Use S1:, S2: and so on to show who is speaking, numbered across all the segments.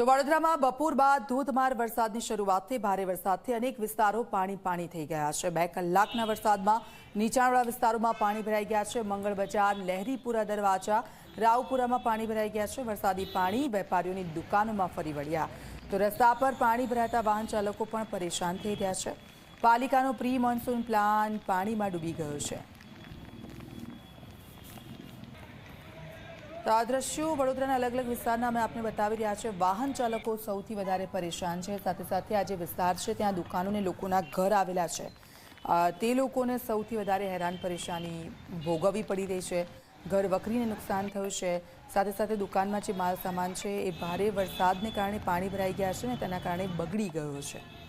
S1: તો વડોદરામાં બપોર બાદ ધોધમાર વરસાદની શરૂઆતથી ભારે વરસાદથી અનેક વિસ્તારો પાણી પાણી થઈ ગયા છે. બે કલાકના વરસાદમાં નીચાણવાળા વિસ્તારોમાં પાણી ભરાઈ ગયા છે. મંગળ બજાર, લહેરીપુરા દરવાજા, રાવપુરામાં પાણી ભરાઈ ગયા છે. વરસાદી પાણી વેપારીઓની દુકાનોમાં ફરી વળ્યા. તો રસ્તા પર પાણી ભરાતા વાહન ચાલકો પણ પરેશાન થઈ રહ્યા છે. પાલિકાનો પ્રી મોન્સૂન પ્લાન પાણીમાં ડૂબી ગયો છે. તો આ દ્રશ્યો વડોદરાના અલગ અલગ વિસ્તારના અમે આપને બતાવી રહ્યા છે. વાહન ચાલકો સૌથી વધારે પરેશાન છે. સાથે સાથે આ જે વિસ્તાર છે, ત્યાં દુકાનોને લોકોના ઘર આવેલા છે. તે લોકોને સૌથી વધારે હેરાન પરેશાની ભોગવવી પડી રહી છે. ઘર વકરીને નુકસાન થયું છે. સાથે સાથે દુકાનમાં જે માલ સામાન છે, એ ભારે વરસાદને કારણે પાણી ભરાઈ ગયા છે ને તેના કારણે બગડી ગયો છે.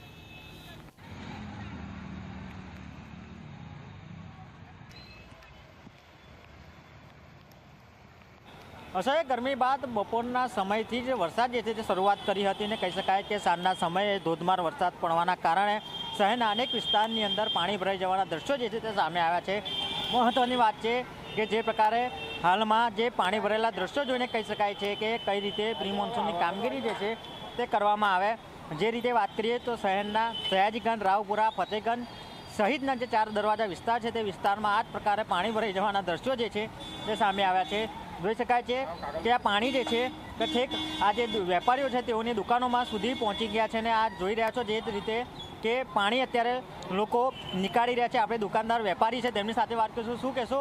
S2: અસહ્ય ગરમી બાદ બપોરના સમયથી જ વરસાદ જે છે તે શરૂઆત કરી હતી ને કહી શકાય કે સાંજના સમયે ધોધમાર વરસાદ પડવાના કારણે શહેરના અનેક વિસ્તારની અંદર પાણી ભરાઈ જવાના દ્રશ્યો જે છે તે સામે આવ્યા છે. મહત્ત્વની વાત છે કે જે પ્રકારે હાલમાં જે પાણી ભરેલા દ્રશ્યો જોઈને કહી શકાય છે કે કઈ રીતે પ્રી કામગીરી જે છે તે કરવામાં આવે. જે રીતે વાત કરીએ તો શહેરના સયાજીગંજ, રાવપુરા, ફતેગંજ સહિતના જે ચાર દરવાજા વિસ્તાર છે તે વિસ્તારમાં આ જ પ્રકારે પાણી ભરાઈ જવાના દ્રશ્યો જે છે તે સામે આવ્યા છે. જોઈ શકાય છે કે આ પાણી જે છે તો ઠેક આ જે વેપારીઓ છે તેઓની દુકાનોમાં સુધી પહોંચી ગયા છે અને આ જોઈ રહ્યા છો જે રીતે કે પાણી અત્યારે લોકો નીકાળી રહ્યા છે. આપણે દુકાનદાર વેપારી છે તેમની સાથે વાત કરીશું. શું કહેશો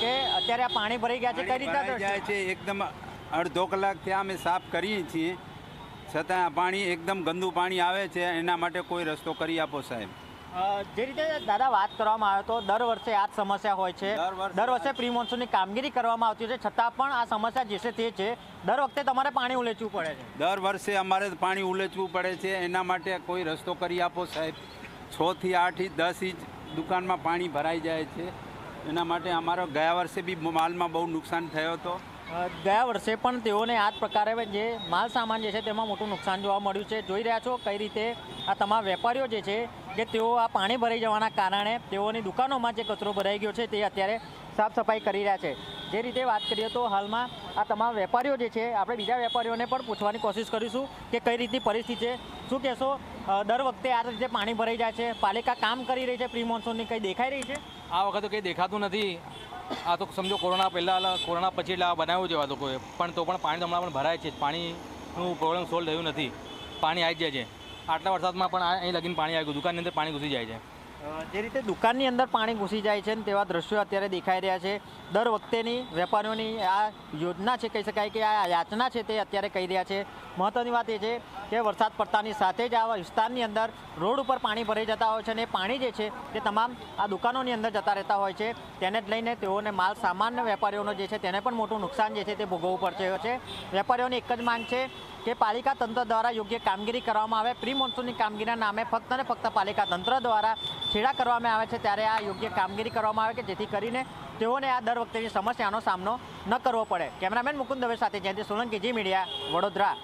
S2: કે અત્યારે આ પાણી ભરાઈ ગયા છે? કઈ
S3: રીતે
S2: રીતના
S3: જાય છે એકદમ અડધો કલાક ત્યાં અમે સાફ કરીએ છીએ. છતાં આ પાણી એકદમ ગંદુ પાણી આવે છે એના માટે કોઈ રસ્તો કરી આપો સાહેબ.
S2: જે રીતે દાદા વાત કરવામાં આવે તો દર વર્ષે આ જ સમસ્યા હોય છે.
S3: દર વર્ષે
S2: પ્રી મોન્સૂનની કામગીરી કરવામાં આવતી છે. છતાં પણ આ સમસ્યા જે છે તે છે. દર વખતે તમારે પાણી ઉલેચવું પડે છે.
S3: દર વર્ષે અમારે પાણી ઉલેચવું પડે છે. એના માટે કોઈ રસ્તો કરી આપો સાહેબ. છ થી આઠ ઇંચ દસ ઇંચ દુકાનમાં પાણી ભરાઈ જાય છે. એના માટે અમારો ગયા વર્ષે બી માલમાં બહુ નુકસાન થયો હતો.
S2: ગયા વર્ષે પણ તેઓને આ જ પ્રકારે જે માલ સામાન જે છે તેમાં મોટું નુકસાન જોવા મળ્યું છે. જોઈ રહ્યા છો કઈ રીતે આ તમામ વેપારીઓ જે છે કે તેઓ આ પાણી ભરાઈ જવાના કારણે તેઓની દુકાનોમાં જે કચરો ભરાઈ ગયો છે તે અત્યારે સાફ સફાઈ કરી રહ્યા છે. જે રીતે વાત કરીએ તો હાલમાં આ તમામ વેપારીઓ જે છે, આપણે બીજા વેપારીઓને પણ પૂછવાની કોશિશ કરીશું કે કઈ રીતની પરિસ્થિતિ છે. શું કહેશો? દર વખતે આ રીતે પાણી ભરાઈ જાય છે. પાલિકા કામ કરી રહી છે પ્રી મોન્સૂનની કંઈ દેખાઈ રહી છે?
S4: આ વખતે કંઈ દેખાતું નથી. આ તો સમજો કોરોના પહેલાં કોરોના પછી એટલે આ બનાવ્યું છે આ લોકોએ. પણ તો પણ પાણી હમણાં પણ ભરાય છે પાણીનું પ્રોબ્લેમ સોલ્વ થયું નથી. પાણી આવી જાય છે. આટલા વરસાદમાં પણ અહીં લગીને પાણી આવી ગયું દુકાનની અંદર પાણી ઘૂસી જાય છે.
S2: જે રીતે દુકાનની અંદર પાણી ઘૂસી જાય છે તેવા દ્રશ્યો અત્યારે દેખાઈ રહ્યા છે. દર વખતેની વેપારીઓની આ યોજના છે, કહી શકાય કે આ યાચના છે તે અત્યારે કહી રહ્યા છે. મહત્ત્વની વાત એ છે કે વરસાદ પડતાની સાથે જ આ વિસ્તારની અંદર રોડ ઉપર પાણી ભરાઈ જતા હોય છે અને પાણી જે છે તે તમામ આ દુકાનોની અંદર જતા રહેતા હોય છે. તેને જ લઈને તેઓને માલ સામાન્ય વેપારીઓનો જે છે તેને પણ મોટું નુકસાન જે છે તે ભોગવવું પડશે છે. વેપારીઓની એક જ માંગ છે કે પાલિકા તંત્ર દ્વારા યોગ્ય કામગીરી કરવામાં આવે. પ્રી મોન્સૂનની કામગીરીના નામે ફક્ત ને ફક્ત પાલિકા તંત્ર દ્વારા છેડા કરવામાં આવે છે ત્યારે આ યોગ્ય કામગીરી કરવામાં આવે કે જેથી કરીને તેઓને આ દર વખતેની સમસ્યાનો સામનો ન કરવો પડે. કેમેરામેન મુકુંદ દવે સાથે જયંતિ સોલંકી, જી મીડિયા, વડોદરા.